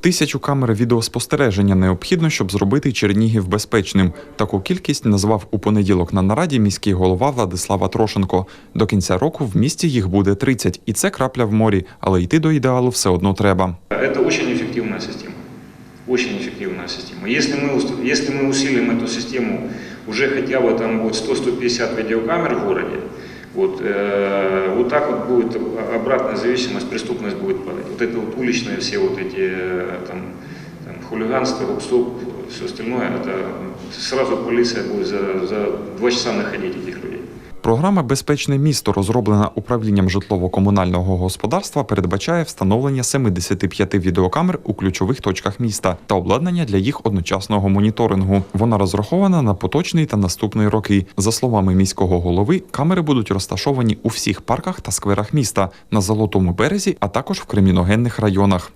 Тисячу камер відеоспостереження необхідно, щоб зробити Чернігів безпечним. Таку кількість назвав у понеділок на нараді міський голова Владислава Трошенко. До кінця року в місті їх буде 30. і це крапля в морі, але йти до ідеалу все одно треба. Это очень эффективная система. Очень эффективная система. Если мы, ус- если мы усилим эту систему, уже хотя бы там будет 100-150 видеокамер в городе, вот, э, вот так вот будет обратная зависимость, преступность будет падать. Вот это вот уличные все вот эти э, там, там, хулиганство, гопстоп, все остальное, это сразу полиция будет за, за два часа находить этих людей. Програма Безпечне місто, розроблена управлінням житлово-комунального господарства, передбачає встановлення 75 відеокамер у ключових точках міста та обладнання для їх одночасного моніторингу. Вона розрахована на поточний та наступний роки. За словами міського голови, камери будуть розташовані у всіх парках та скверах міста на золотому березі, а також в криміногенних районах.